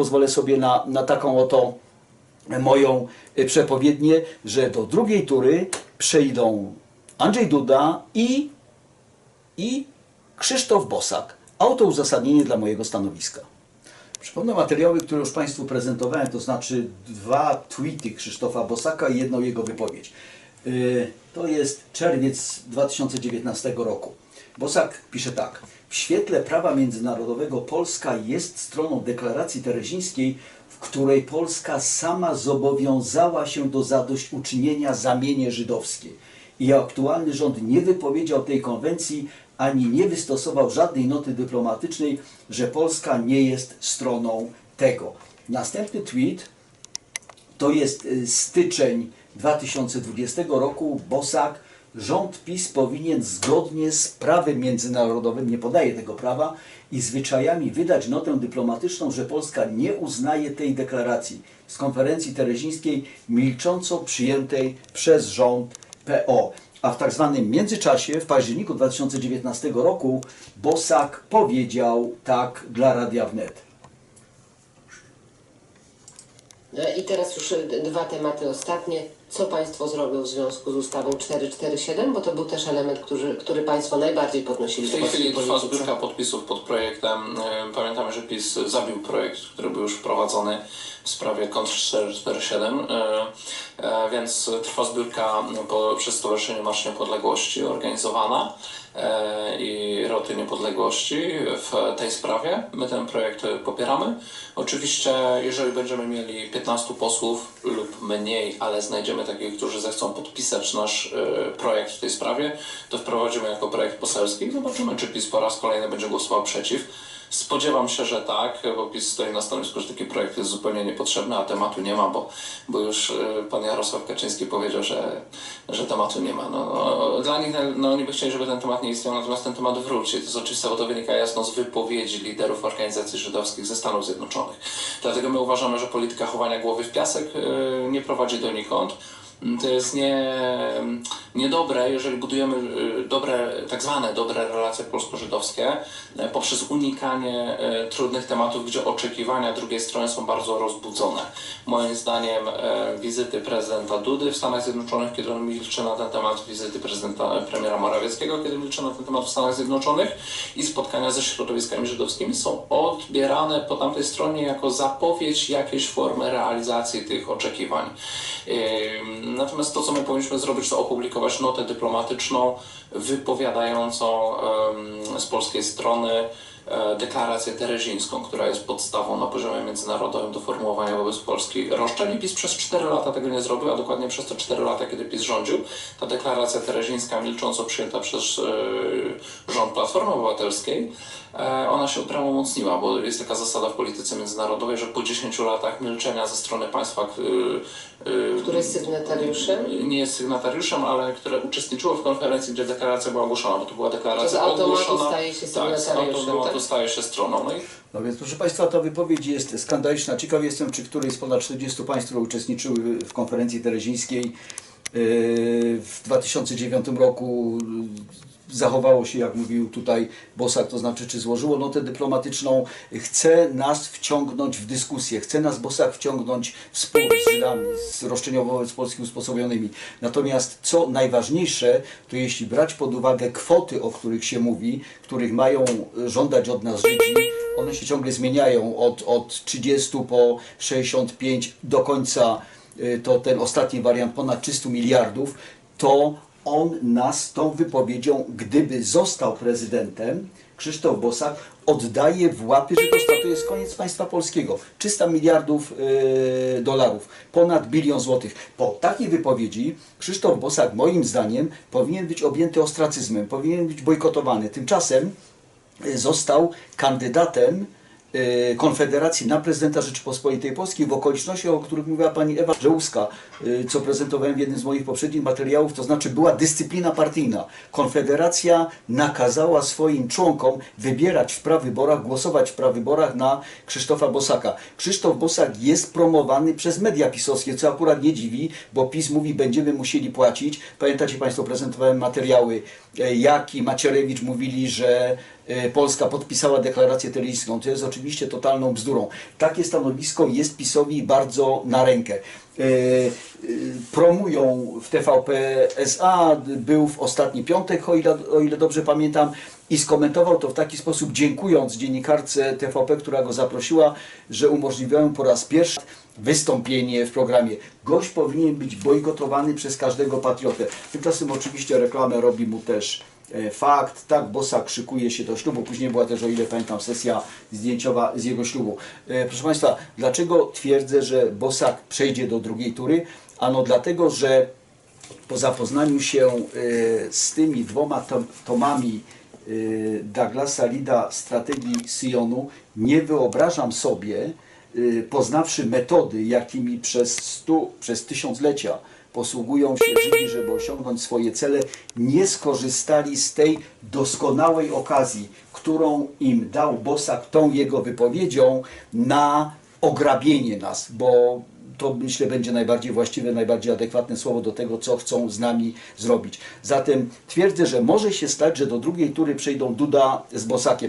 pozwolę sobie na, na taką oto moją y, przepowiednię, że do drugiej tury przejdą Andrzej Duda i, i Krzysztof Bosak. Auto uzasadnienie dla mojego stanowiska. Przypomnę materiały, które już Państwu prezentowałem, to znaczy dwa tweety Krzysztofa Bosaka i jedną jego wypowiedź. Yy, To jest czerwiec 2019 roku. Bosak pisze tak. W świetle prawa międzynarodowego Polska jest stroną deklaracji terezińskiej, w której Polska sama zobowiązała się do zadośćuczynienia zamienie żydowskiej. I aktualny rząd nie wypowiedział tej konwencji ani nie wystosował żadnej noty dyplomatycznej, że Polska nie jest stroną tego. Następny tweet to jest y, styczeń 2020 roku. Bosak, rząd PiS powinien zgodnie z prawem międzynarodowym, nie podaje tego prawa, i zwyczajami wydać notę dyplomatyczną, że Polska nie uznaje tej deklaracji z konferencji terezińskiej milcząco przyjętej przez rząd PO. A w tak zwanym międzyczasie, w październiku 2019 roku, Bosak powiedział tak dla Radia Wnet. No I teraz już y, dwa tematy ostatnie. Co Państwo zrobią w związku z ustawą 447? Bo to był też element, który, który Państwo najbardziej podnosili W tej chwili trwa zbiórka podpisów pod projektem. E, Pamiętamy, że PiS zabił projekt, który był już wprowadzony w sprawie kontr 447, e, e, więc trwa zbiórka po, przez Stowarzyszenie Marsz Niepodległości organizowana i Roty Niepodległości w tej sprawie. My ten projekt popieramy. Oczywiście, jeżeli będziemy mieli 15 posłów lub mniej, ale znajdziemy takich, którzy zechcą podpisać nasz e, projekt w tej sprawie, to wprowadzimy jako projekt poselski i zobaczymy, czy PiS po raz kolejny będzie głosował przeciw. Spodziewam się, że tak, bo PiS stoi na stanowisku, że taki projekt jest zupełnie niepotrzebny, a tematu nie ma, bo, bo już e, pan Jarosław Kaczyński powiedział, że, że tematu nie ma. No, no, dla nich no, oni by chcieli, żeby ten temat nie istniał, natomiast ten temat wróci. To jest oczywiste, bo to wynika jasno z wypowiedzi liderów organizacji żydowskich ze Stanów Zjednoczonych. Dlatego my uważamy, że polityka chowania głowy w piasek e, nie prowadzi donikąd. To jest nie, niedobre, jeżeli budujemy y, dobre, tak zwane dobre relacje polsko-żydowskie e, poprzez unikanie e, trudnych tematów, gdzie oczekiwania drugiej strony są bardzo rozbudzone. Moim zdaniem wizyty prezydenta Dudy w Stanach Zjednoczonych, kiedy on milczy na ten temat, wizyty prezydenta premiera Morawieckiego, kiedy milczy na ten temat w Stanach Zjednoczonych i spotkania ze środowiskami żydowskimi są odbierane po tamtej stronie jako zapowiedź jakiejś formy realizacji tych oczekiwań. Natomiast to, co my powinniśmy zrobić, to opublikować notę dyplomatyczną wypowiadającą z polskiej strony deklarację terezińską, która jest podstawą na poziomie międzynarodowym do formułowania wobec Polski roszczeń. PiS przez 4 lata tego nie zrobił, a dokładnie przez te 4 lata, kiedy PiS rządził, ta deklaracja terezińska milcząco przyjęta przez e, rząd Platformy Obywatelskiej, e, ona się uprawomocniła, bo jest taka zasada w polityce międzynarodowej, że po 10 latach milczenia ze strony państwa, e, e, Który jest sygnatariuszem? nie jest sygnatariuszem, ale które uczestniczyło w konferencji, gdzie deklaracja była ogłoszona, bo to była To deklaracja z automatu ogłoszona. staje się tak, sygnatariuszem, automatu tak? staje się stroną. No i No więc proszę Państwa, ta wypowiedź jest skandaliczna. Ciekaw jestem, czy któryś z ponad 40 państw, które uczestniczyły w konferencji terezińskiej w 2009 roku zachowało się, jak mówił tutaj Bosak, to znaczy, czy złożyło notę dyplomatyczną, chce nas wciągnąć w dyskusję, chce nas Bosak wciągnąć w spór z Żydami, z roszczeniowo wobec Polski usposobionymi. Natomiast co najważniejsze, to jeśli brać pod uwagę kwoty, o których się mówi, których mają żądać od nas Żydzi, one się ciągle zmieniają od, od 30 po 65 do końca to ten ostatni wariant ponad 300 miliardów, to on nas tą wypowiedzią, gdyby został prezydentem, Krzysztof Bosak oddaje w łapy Żydostwa. To jest koniec państwa polskiego. 300 miliardów y, dolarów, ponad bilion złotych. Po takiej wypowiedzi Krzysztof Bosak moim zdaniem powinien być objęty ostracyzmem, powinien być bojkotowany. Tymczasem y, został kandydatem y, Konfederacji na prezydenta Rzeczypospolitej Polskiej w okolicznościach, o których mówiła pani Ewa Żełuska, y, co prezentowałem w jednym z moich poprzednich materiałów, to znaczy była dyscyplina partyjna. Konfederacja nakazała swoim członkom wybierać w prawyborach, głosować w prawyborach na Krzysztofa Bosaka. Krzysztof Bosak jest promowany przez media pisowskie, co akurat nie dziwi, bo PiS mówi, będziemy musieli płacić. Pamiętacie Państwo, prezentowałem materiały, e, jak i Macierewicz mówili, że e, Polska podpisała deklarację telewizyjną. To jest oczywiście totalną bzdurą. Takie stanowisko jest PiSowi bardzo na rękę. E, e, Promują w TVP SA, był w ostatni piątek, o ile, o ile dobrze pamiętam, i skomentował to w taki sposób, dziękując dziennikarce TVP, która go zaprosiła, że umożliwiają po raz pierwszy wystąpienie w programie. Gość powinien być bojkotowany przez każdego patriotę. Tymczasem oczywiście reklamę robi mu też e, fakt, tak, Bosak szykuje się do ślubu, później była też, o ile pamiętam, sesja zdjęciowa z jego ślubu. E, Proszę Państwa, dlaczego twierdzę, że Bosak przejdzie do drugiej tury? Ano dlatego, że po zapoznaniu się e, z tymi dwoma tom, tomami e, Douglasa Lida Strategii Syjonu, nie wyobrażam sobie, e, poznawszy metody, jakimi przez stu, przez tysiąclecia posługują się żeby osiągnąć swoje cele, nie skorzystali z tej doskonałej okazji, którą im dał Bosak tą jego wypowiedzią na ograbienie nas, bo to myślę będzie najbardziej właściwe, najbardziej adekwatne słowo do tego, co chcą z nami zrobić. Zatem twierdzę, że może się stać, że do drugiej tury przejdą Duda z Bosakiem.